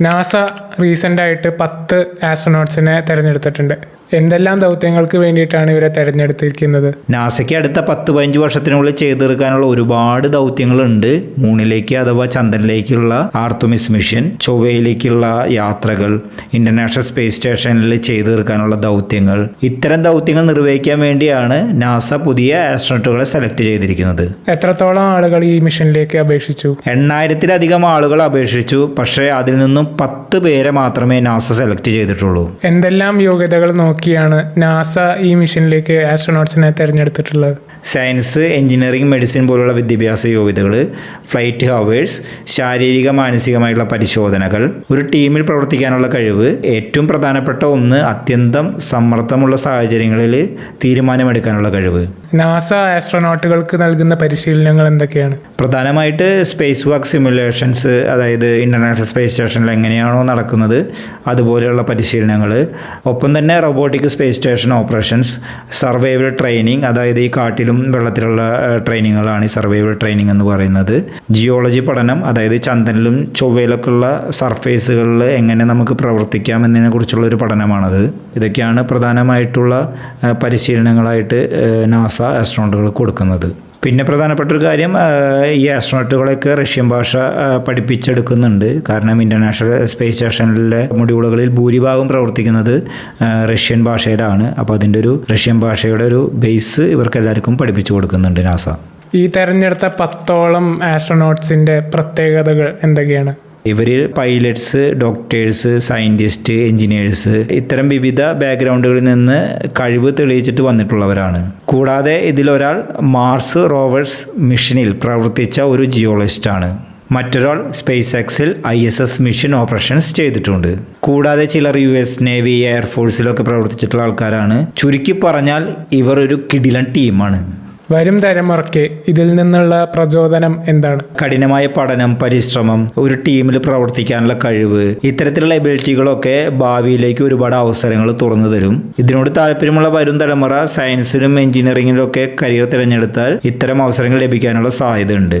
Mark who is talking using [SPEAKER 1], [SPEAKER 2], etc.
[SPEAKER 1] NASA recent ആയിട്ട് പത്ത് ആസ്ട്രോനോട്ട്സിനെ തിരഞ്ഞെടുത്തിട്ടുണ്ട്. എന്തെല്ലാം ദൗത്യങ്ങൾക്ക് വേണ്ടിയിട്ടാണ് ഇവരെ തിരഞ്ഞെടുത്തിരിക്കുന്നത്?
[SPEAKER 2] നാസയ്ക്ക് അടുത്ത പത്ത് പതിനഞ്ച് വർഷത്തിനുള്ളിൽ ചെയ്തു തീർക്കാനുള്ള ഒരുപാട് ദൗത്യങ്ങളുണ്ട്. മൂണിലേക്ക് അഥവാ ചന്ദ്രനിലേക്കുള്ള ആർത്തുമിസ് മിഷൻ ചൊവ്വയിലേക്കുള്ള യാത്രകൾ ഇന്റർനാഷണൽ സ്പേസ് സ്റ്റേഷനിൽ ചെയ്തു തീർക്കാനുള്ള ദൗത്യങ്ങൾ. ഇത്തരം ദൗത്യങ്ങൾ നിർവഹിക്കാൻ വേണ്ടിയാണ് നാസ പുതിയ ആസ്ട്രോണറ്റുകളെ സെലക്ട് ചെയ്തിരിക്കുന്നത്.
[SPEAKER 1] എത്രത്തോളം ആളുകൾ ഈ മിഷനിലേക്ക് അപേക്ഷിച്ചു?
[SPEAKER 2] എണ്ണായിരത്തിലധികം ആളുകൾ അപേക്ഷിച്ചു. പക്ഷേ അതിൽ നിന്നും പത്ത് പേരെ മാത്രമേ നാസ സെലക്ട് ചെയ്തിട്ടുള്ളൂ.
[SPEAKER 1] എന്തെല്ലാം യോഗ്യതകൾ നോക്കിയാണ് നാസ ഈ മിഷനിലേക്ക് ആസ്ട്രോണോട്ട്സിനെ തിരഞ്ഞെടുത്തിട്ടുള്ളത്?
[SPEAKER 2] സയൻസ് എഞ്ചിനീയറിംഗ് മെഡിസിൻ പോലുള്ള വിദ്യാഭ്യാസ യോഗ്യതകൾ ഫ്ലൈറ്റ് ഹവേഴ്സ് ശാരീരിക മാനസികമായുള്ള പരിശോധനകൾ. ഒരു ടീമിൽ പ്രവർത്തിക്കാനുള്ള കഴിവ് ഏറ്റവും പ്രധാനപ്പെട്ട ഒന്ന് അത്യന്തം സമ്മർദ്ദമുള്ള സാഹചര്യങ്ങളിൽ തീരുമാനമെടുക്കാനുള്ള കഴിവ്.
[SPEAKER 1] നാസ ആസ്ട്രോനോട്ടുകൾക്ക് നൽകുന്ന പരിശീലനങ്ങൾ എന്തൊക്കെയാണ്?
[SPEAKER 2] പ്രധാനമായിട്ട് സ്പേസ് വാക്ക് സിമുലേഷൻസ് അതായത് ഇന്റർനാഷണൽ സ്പേസ് സ്റ്റേഷനിൽ എങ്ങനെയാണോ നടക്കുന്നത് അതുപോലെയുള്ള പരിശീലനങ്ങൾ. ഒപ്പം തന്നെ robotic space station operations survival training അതായത് ഈ കാട്ടിലും വെള്ളത്തിലുള്ള ട്രെയിനിങ്ങുകളാണ് ഈ സർവൈവൽ ട്രെയിനിങ് എന്ന് പറയുന്നത്. ജിയോളജി പഠനം അതായത് ചന്ദ്രനിലും ചൊവ്വയിലൊക്കെയുള്ള സർഫേസുകളിൽ എങ്ങനെ നമുക്ക് പ്രവർത്തിക്കാം എന്നതിനെ കുറിച്ചുള്ള ഒരു പഠനമാണത്. ഇതൊക്കെയാണ് പ്രധാനമായിട്ടുള്ള പരിശീലനങ്ങളായിട്ട് നാസ ആസ്ട്രോണറ്റുകൾ കൊടുക്കുന്നത്. പിന്നെ പ്രധാനപ്പെട്ട ഒരു കാര്യം ഈ ആസ്ട്രോണറ്റുകളെയൊക്കെ റഷ്യൻ ഭാഷ പഠിപ്പിച്ചെടുക്കുന്നുണ്ട്. കാരണം ഇന്റർനാഷണൽ സ്പേസ് സ്റ്റേഷനിലെ മൊഡ്യൂളുകളിൽ ഭൂരിഭാഗം പ്രവർത്തിക്കുന്നത് റഷ്യൻ ഭാഷയിലാണ്. അപ്പോൾ അതിന്റെ ഒരു റഷ്യൻ ഭാഷയുടെ ഒരു ബേസ് ഇവർക്കെല്ലാവർക്കും പഠിപ്പിച്ചു കൊടുക്കുന്നുണ്ട് നാസ.
[SPEAKER 1] ഈ തെരഞ്ഞെടുത്ത പത്തോളം ആസ്ട്രോണോട്ട്സിന്റെ പ്രത്യേകതകൾ എന്തൊക്കെയാണ്?
[SPEAKER 2] ഇവരിൽ പൈലറ്റ്സ് ഡോക്ടേഴ്സ് സയന്റിസ്റ്റ് എഞ്ചിനീയേഴ്സ് ഇത്തരം വിവിധ ബാക്ക്ഗ്രൗണ്ടുകളിൽ നിന്ന് കഴിവ് തെളിയിച്ചിട്ട് വന്നിട്ടുള്ളവരാണ്. കൂടാതെ ഇതിലൊരാൾ മാർസ് റോവേഴ്സ് മിഷനിൽ പ്രവർത്തിച്ച ഒരു ജിയോളജിസ്റ്റാണ് മറ്റൊരാൾ സ്പേസ് എക്സിൽ I S S mission operations ചെയ്തിട്ടുണ്ട്. കൂടാതെ ചിലർ യു എസ് നേവി എയർഫോഴ്സിലൊക്കെ പ്രവർത്തിച്ചിട്ടുള്ള ആൾക്കാരാണ്. ചുരുക്കി പറഞ്ഞാൽ ഇവർ ഒരു കിടിലൻ ടീമാണ്
[SPEAKER 1] വരും തലമുറയ്ക്ക് ഇതിൽ നിന്നുള്ള പ്രചോദനം എന്താണ്?
[SPEAKER 2] കഠിനമായ പഠനം പരിശ്രമം ഒരു ടീമിൽ പ്രവർത്തിക്കാനുള്ള കഴിവ് ഇത്തരത്തിലുള്ള എബിലിറ്റികളൊക്കെ ഭാവിയിലേക്ക് ഒരുപാട് അവസരങ്ങൾ തുറന്നു തരും. ഇതിനോട് താല്പര്യമുള്ള വരും തലമുറ സയൻസിലും എഞ്ചിനീയറിംഗിലും ഒക്കെ കരിയർ തിരഞ്ഞെടുത്താൽ ഇത്തരം അവസരങ്ങൾ ലഭിക്കാനുള്ള സാധ്യതയുണ്ട്.